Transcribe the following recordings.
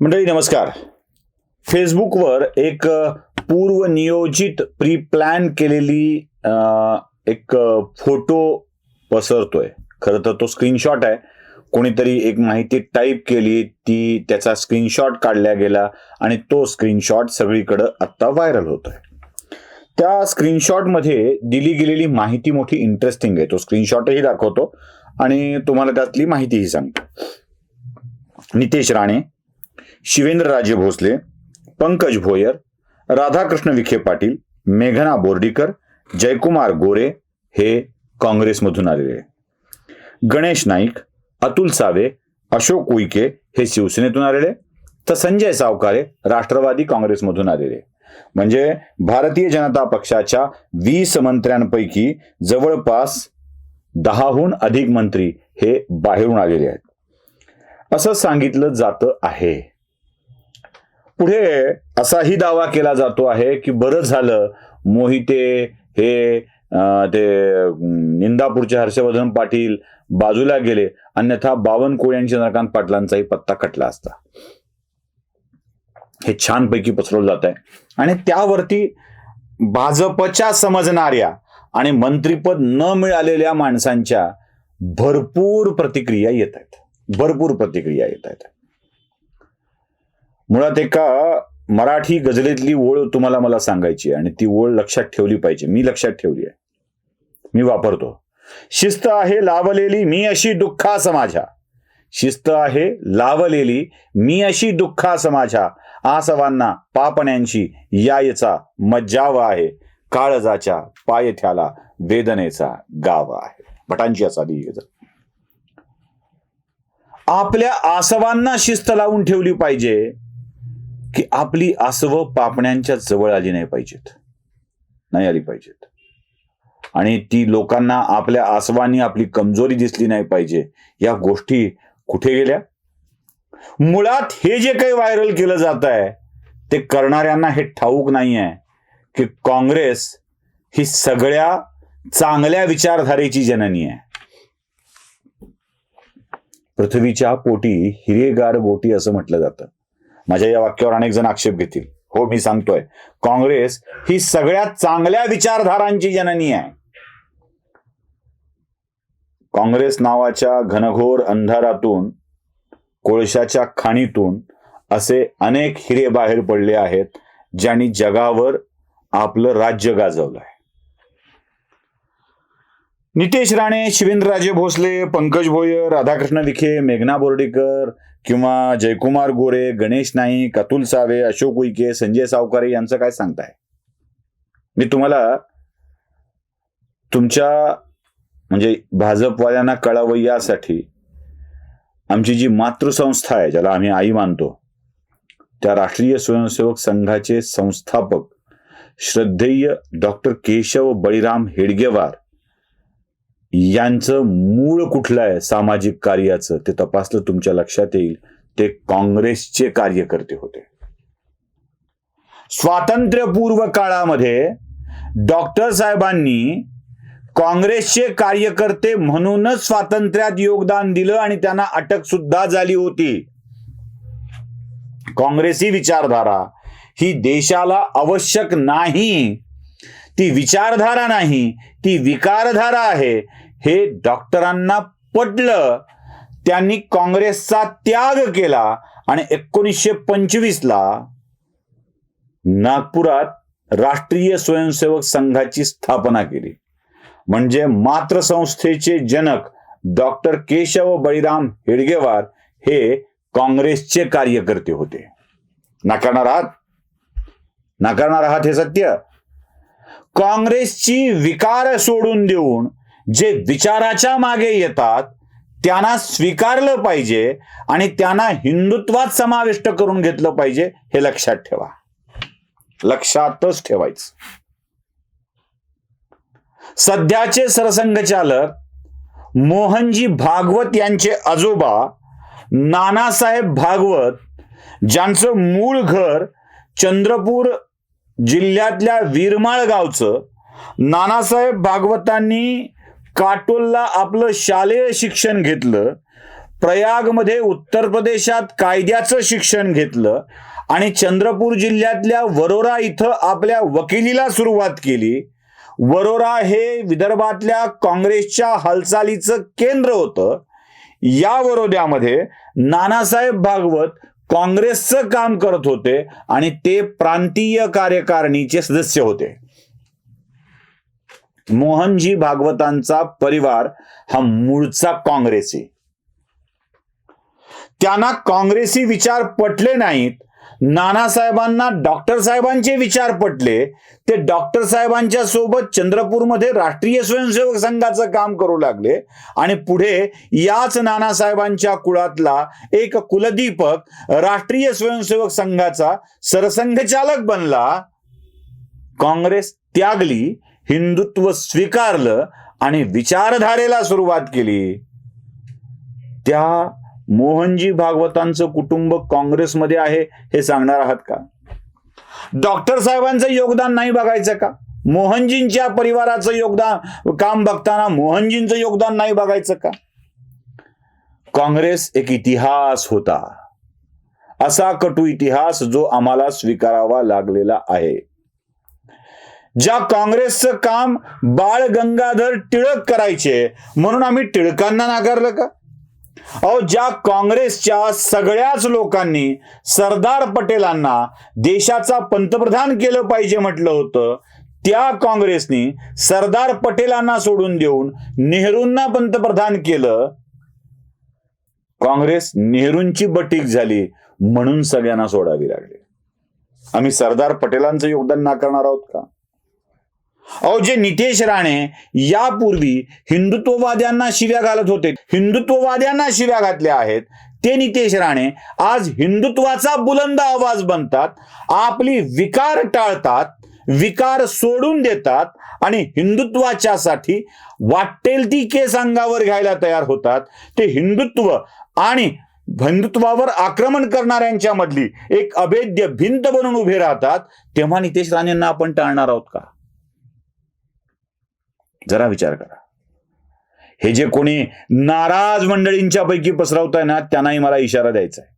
मंडळी नमस्कार. फेसबुकवर एक पूर्वनियोजित प्री प्लॅन केलेली एक फोटो पसरतोय. खरं तर तो स्क्रीनशॉट आहे. कोणीतरी एक माहिती टाईप केली ती त्याचा स्क्रीनशॉट काढला गेला आणि तो स्क्रीनशॉट सगळीकडं आत्ता व्हायरल होतोय. त्या स्क्रीनशॉटमध्ये दिली गेलेली माहिती मोठी इंटरेस्टिंग आहे. तो स्क्रीनशॉटही दाखवतो आणि तुम्हाला त्यातली माहितीही सांगतो. नितेश राणे शिवेंद्रराजे भोसले पंकज भोयर राधाकृष्ण विखे पाटील मेघना बोर्डीकर जयकुमार गोरे हे काँग्रेसमधून आलेले गणेश नाईक अतुल सावे अशोक उईके हे शिवसेनेतून आलेले तर संजय सावकारे राष्ट्रवादी काँग्रेसमधून आलेले म्हणजे भारतीय जनता पक्षाच्या वीस मंत्र्यांपैकी जवळपास दहाहून अधिक मंत्री हे बाहेरून आलेले आहेत. असं सांगितलं जातं आहे. पुढे असाही दावा केला जातो आहे की बरं झालं मोहिते हे ते निंदापूरचे हर्षवर्धन पाटील बाजूला गेले. अन्यथा बावनकुळे चंद्रकांत पाटलांचाही पत्ता कटला असता. हे छानपैकी पसरवलं जात आहे. आणि त्यावरती भाजपच्या समजणाऱ्या आणि मंत्रीपद न मिळालेल्या माणसांच्या भरपूर प्रतिक्रिया येत आहेत. भरपूर प्रतिक्रिया येत आहेत. मुळात एका मराठी गझलेतली ओळ तुम्हाला मला सांगायची आणि ती ओळ लक्षात ठेवली पाहिजे. मी लक्षात ठेवली आहे. मी वापरतो. शिस्त आहे लावलेली मी अशी दुःखा समाजा. शिस्त आहे लावलेली मी अशी दुःखा समाजा. आसवांना पापण्यांची यायचा मज्जाव आहे. काळजाच्या पायथ्याला वेदनेचा गाव आहे. भटांची असा गजल आपल्या आसवांना शिस्त लावून ठेवली पाहिजे. की आपली आसव पापण्यांच्या जवळ आली नाही पाहिजेत. नाही आली पाहिजेत. आणि ती लोकांना आपल्या आसवानी आपली कमजोरी दिसली नाही पाहिजे या गोष्टी कुठे गेल्या? मुळात हे जे काही व्हायरल केलं जात आहे ते करणाऱ्यांना हे ठाऊक नाही आहे की काँग्रेस ही सगळ्या चांगल्या विचारधारेची जननी आहे. पृथ्वीच्या पोटी हिरेगार बोटी असं म्हटलं जातं. माझ्या या वाक्यावर अनेक जण आक्षेप घेतील. हो मी सांगतोय. काँग्रेस ही सगळ्यात चांगल्या विचारधारांची जननी आहे. काँग्रेस नावाच्या घनघोर अंधारातून कोळशाच्या खाणीतून असे अनेक हिरे बाहेर पडले आहेत ज्यांनी जगावर आपलं राज्य गाजवलं आहे नितेश राणे शिवेंद्रराजे भोसले पंकज भोयर राधाकृष्ण विखे मेघना बोर्डीकर किंवा जयकुमार गोरे गणेश नाईक अतुल सावे अशोक उईके संजय सावकारे यांचं काय सांगताय? मी तुम्हाला तुमच्या म्हणजे भाजपवाल्यांना कळावं यासाठी आमची जी मातृसंस्था आहे ज्याला आम्ही आई मानतो त्या राष्ट्रीय स्वयंसेवक संघाचे संस्थापक श्रद्धेय डॉक्टर केशव बळीराम हेडगेवार यांचं मूळ कुठलं आहे सामाजिक कार्याचं ते तपासलं तुमच्या लक्षात येईल. ते काँग्रेसचे कार्यकर्ते होते. स्वातंत्र्यपूर्व काळामध्ये डॉक्टर साहेबांनी काँग्रेसचे कार्यकर्ते म्हणूनच स्वातंत्र्यात योगदान दिलं आणि त्यांना अटक सुद्धा झाली होती. काँग्रेसी विचारधारा ही देशाला आवश्यक नाही. ती विचारधारा नाही ती विकारधारा आहे. हे डॉक्टरांना पटलं त्यांनी काँग्रेसचा त्याग केला आणि एकोणीसशे पंचवीस ला नागपुरात राष्ट्रीय स्वयंसेवक संघाची स्थापना केली. म्हणजे मातृसंस्थेचे जनक डॉक्टर केशव बळीराम हेडगेवार हे काँग्रेसचे कार्यकर्ते होते. नाकारणार आहात? नाकारणार आहात हे सत्य? काँग्रेसची विकार सोडून देऊन जे विचाराच्या मागे येतात त्यांना स्वीकारलं पाहिजे आणि त्यांना हिंदुत्वात समाविष्ट करून घेतलं पाहिजे हे लक्षात ठेवा. लक्षातच ठेवायचं. सध्याचे सरसंघचालक मोहनजी भागवत यांचे आजोबा नानासाहेब भागवत ज्यांचं मूळ घर चंद्रपूर जिल्ह्यातल्या विरमाळ गावचं नानासाहेब भागवतांनी काटोलला आपलं शालेय शिक्षण घेतलं. प्रयागमध्ये उत्तर प्रदेशात कायद्याचं शिक्षण घेतलं. आणि चंद्रपूर जिल्ह्यातल्या वरोरा इथं आपल्या वकिलीला सुरुवात केली. वरोरा हे विदर्भातल्या काँग्रेसच्या हालचालीचं केंद्र होतं. या वरोद्यामध्ये नानासाहेब भागवत काँग्रेसचं काम करत होते आणि ते प्रांतीय कार्यकारिणीचे सदस्य होते. मोहनजी भागवतांचा परिवार हा मूळचा काँग्रेसी त्यांना काँग्रेसी विचार पटले नाहीत. नानासाहेबांना डॉक्टर साहेबांचे विचार पटले. ते डॉक्टर साहेबांच्या सोबत चंद्रपूरमध्ये राष्ट्रीय स्वयंसेवक संघाचं काम करू लागले. आणि पुढे याच नानासाहेबांच्या कुळातला एक कुलदीपक राष्ट्रीय स्वयंसेवक संघाचा सरसंघचालक बनला. काँग्रेस त्यागली. हिंदुत्व स्वीकारलं आणि विचारधारेला सुरुवात केली. त्या मोहनजी भागवतांचं कुटुंब काँग्रेसमध्ये आहे हे सांगणार आहात का? डॉक्टर साहेबांचं योगदान नाही बघायचं का? मोहनजींच्या परिवाराचं योगदान काम बघताना मोहनजींचं योगदान नाही बघायचं का? काँग्रेस एक इतिहास होता. असा कटू इतिहास जो आम्हाला स्वीकारावा लागलेला आहे. ज्या काँग्रेसचं काम बाळ गंगाधर टिळक करायचे म्हणून आम्ही टिळकांना नाकारलं का? अहो ज्या काँग्रेसच्या सगळ्याच लोकांनी सरदार पटेलांना देशाचा पंतप्रधान केलं पाहिजे म्हटलं होतं त्या काँग्रेसनी सरदार पटेलांना सोडून देऊन नेहरूंना पंतप्रधान केलं. काँग्रेस नेहरूंची बटीक झाली म्हणून सगळ्यांना सोडावी लागली. आम्ही सरदार पटेलांचं योगदान नाकारणार आहोत का? अहो जे नितेश राणे यापूर्वी हिंदुत्ववाद्यांना शिव्या घालत होते हिंदुत्ववाद्यांना शिव्या घातल्या आहेत ते नितेश राणे आज हिंदुत्वाचा बुलंद आवाज बनतात आपली विकार टाळतात विकार सोडून देतात आणि हिंदुत्वाच्या साठी वाटेल ती केस अंगावर घ्यायला तयार होतात. ते हिंदुत्व आणि हिंदुत्वावर आक्रमण करणाऱ्यांच्या मधली एक अभेद्य भिंत बनून उभे राहतात. तेव्हा नितेश राणेंना आपण टाळणार आहोत का? जरा विचार करा. हे जे कोणी नाराज मंडळींच्या पैकी पसरवताय ना त्यांनाही मला इशारा द्यायचा आहे.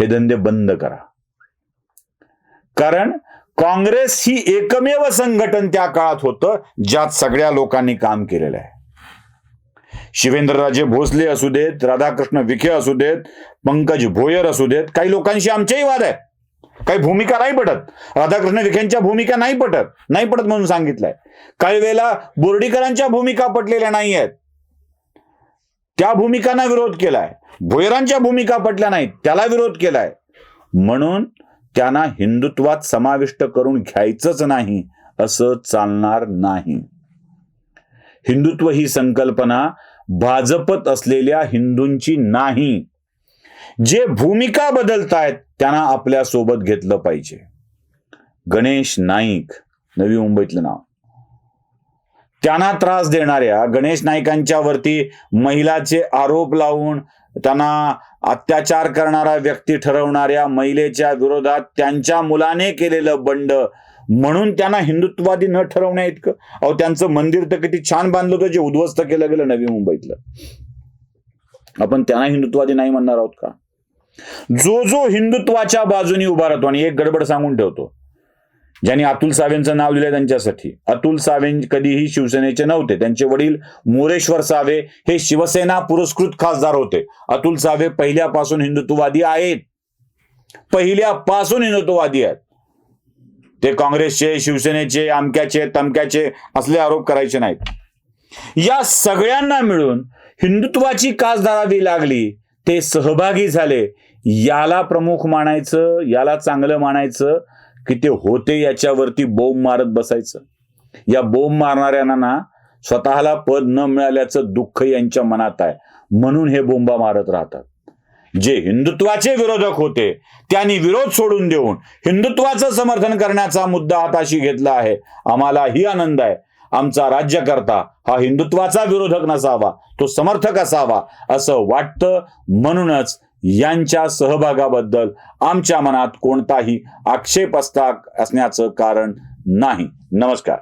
हे धंदे बंद करा. कारण काँग्रेस ही एकमेव संघटन त्या काळात होतं ज्यात सगळ्या लोकांनी काम केलेलं आहे. शिवेंद्रराजे भोसले असू देत राधाकृष्ण विखे असू देत पंकज भोयर असू देत काही लोकांशी आमचेही वाद आहेत. काही भूमिका नाही पटत. राधाकृष्ण विखेंच्या भूमिका नाही पटत. नाही पटत म्हणून सांगितलंय. काही वेळेला बोर्डीकरांच्या भूमिका पटलेल्या नाही आहेत. त्या भूमिकांना विरोध केलाय. भोयरांच्या भूमिका पटल्या नाहीत. त्याला विरोध केलाय. म्हणून त्यांना हिंदुत्वात समाविष्ट करून घ्यायचंच नाही असं चालणार नाही. हिंदुत्व ही संकल्पना भाजपत असलेल्या हिंदूंची नाही. जे भूमिका बदलतायत त्यांना आपल्यासोबत घेतलं पाहिजे. गणेश नाईक नवी मुंबईतलं नाव. त्यांना त्रास देणाऱ्या गणेश नाईकांच्या वरती महिलाचे आरोप लावून त्यांना अत्याचार करणारा व्यक्ती ठरवणाऱ्या महिलेच्या विरोधात त्यांच्या मुलाने केलेलं बंड म्हणून त्यांना हिंदुत्ववादी न ठरवण्या इतकं. अहो त्यांचं मंदिर तर किती छान बांधलं होतं जे उद्ध्वस्त केलं गेलं नवी मुंबईतलं. आपण त्यांना हिंदुत्ववादी नाही म्हणणार आहोत का? जो जो हिंदुत्वाच्या बाजूने उभा राहतो आणि एक गडबड सांगून ठेवतो ज्यांनी अतुल सावेंचं नाव दिलंय त्यांच्यासाठी. अतुल सावे कधीही शिवसेनेचे नव्हते. त्यांचे वडील मोरेश्वर सावे हे शिवसेना पुरस्कृत खासदार होते. अतुल सावे पहिल्यापासून हिंदुत्ववादी आहेत. पहिल्यापासून हिंदुत्ववादी आहेत. ते काँग्रेसचे शिवसेनेचे आमक्याचे तमक्याचे असले आरोप करायचे नाहीत. या सगळ्यांना मिळून हिंदुत्वाची कास धरावी लागली ते सहभागी झाले. याला प्रमुख मानायचं याला चांगलं मानायचं की ते होते याच्यावरती बोंब मारत बसायचं. या बोंब मारणाऱ्यांना ना स्वतःला पद न मिळाल्याचं दुःख यांच्या मनात आहे. म्हणून हे बोंबा मारत राहतात. जे हिंदुत्वाचे विरोधक होते त्यांनी विरोध सोडून देऊन हिंदुत्वाचं समर्थन करण्याचा मुद्दा हाताशी घेतला आहे. आम्हाला ही आनंद आहे. आमचा राज्यकर्ता हा हिंदुत्वाचा विरोधक नसावा तो समर्थक असावा असं वाटतं म्हणूनच यांच्या सहभागाबद्दल आमच्या मनात कोणताही आक्षेप असता असण्याचं कारण नाही. नमस्कार.